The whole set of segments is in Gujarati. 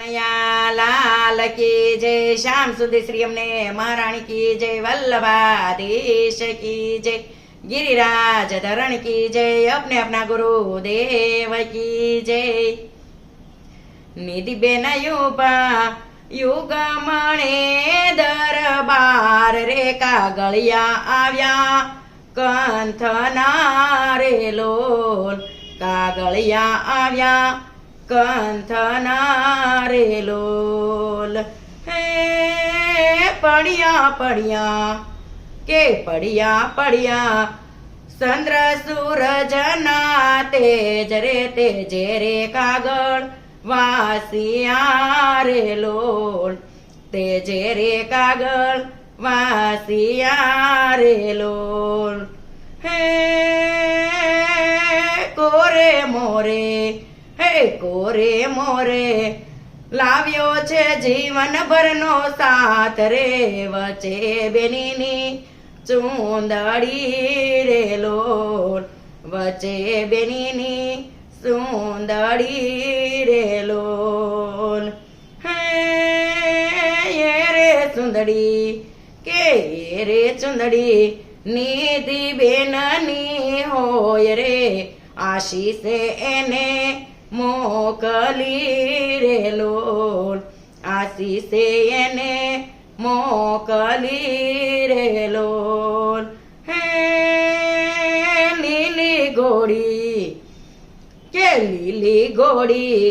લાલ કી જય, શ્યામ સુધી શ્રી અમને મહારાણી કી જય, વલ્લભાધીશ કી જય, ગિરિરાજ ધરણ કી જય, અપને અપના ગુરુ દેવ કી જય. નિધિ બેન યુપા યુગમણે દરબાર રે કાગળિયા આવ્યા, કંથના રે લોલ કાગળિયા આવ્યા. કંથના લોલ. હે પડ્યા પડ્યા, કે પડ્યા પડ્યા, ચંદ્ર સૂરજના તેજ રે તેજે રે કાગળ વાસિયા રે લોલ. તેજે રે કાગળ વાસિયા રે લોલ. હે કોરે મોરે હે કોરે મોરે, લાવ્યો છે જીવન ભરનો સાથ રે વચ્ચે બેનીની ચૂંદડી રે લોલ વચ્ચે બેનીની સુંદડી રે લોલ. હે રે સુંદડી, કે રે ચુંદડી નિધિ બેનની હોય રે. આશીષે એને મોકલી રે લોલ આશીષે એને મોકલી રે લોલ હે લીલી ઘોડી, કે લીલી ઘોડી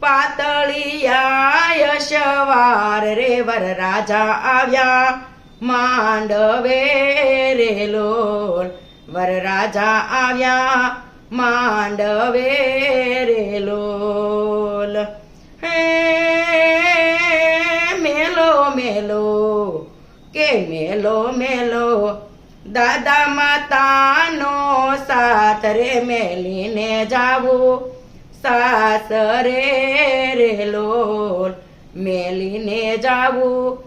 પાતળિયા યશવાર રે વર રાજા આવ્યા, માંડવે રે વર રાજા આવ્યા માંડવે રે લોલ હે, મેલો મેલો, કે મેલો મેલો, દાદા માતાનો સાથ રે મેલીને જાવું. સાસ રે લોલ મેલીને જાવું.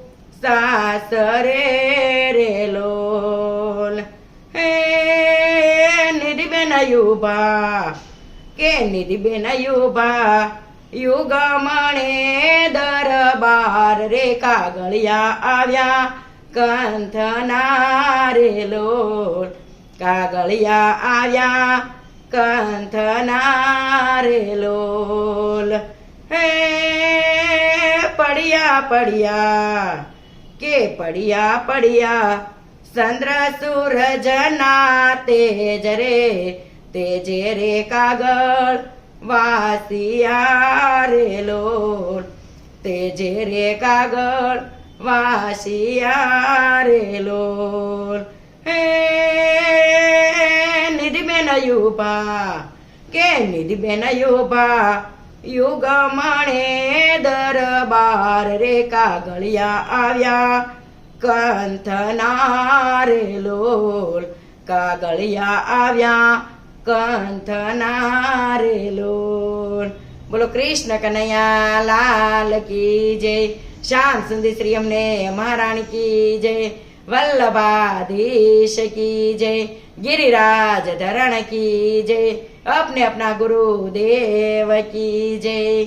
સાસ રે નિધિબેન યુભા, કે નિધિબેન યુભા, યુગમણે દરબાર રે કાગળિયા આવ્યા, કંથના રે લોલ કાગળિયા આવ્યા, કંથના રે લોલ. હે પડ્યા પડ્યા, કે પડ્યા પડ્યા, ચંદ્ર સૂરજના તેજ રે તેજે રે કાગળ વાસિયા રે લોલ તેજે રે કાગળ વાસિયા રે લોલ હે નિધિબેન યુપા કે નિધિબેન યુગ યુગમણે દરબાર રે કાગળિયા આવ્યા કંથના રે લોલ કાગળિયા આવ્યા કંથના રે લોન બોલો કૃષ્ણ કનૈયા, લાલ કી જય. શ્યામ સુંદર શ્રી અમને, મહારાણી કી જય. વલ્લભાધીશ કી જય. ગિરિરાજ ધરણ કી જય. અપને અપના ગુરુદેવ કી જય.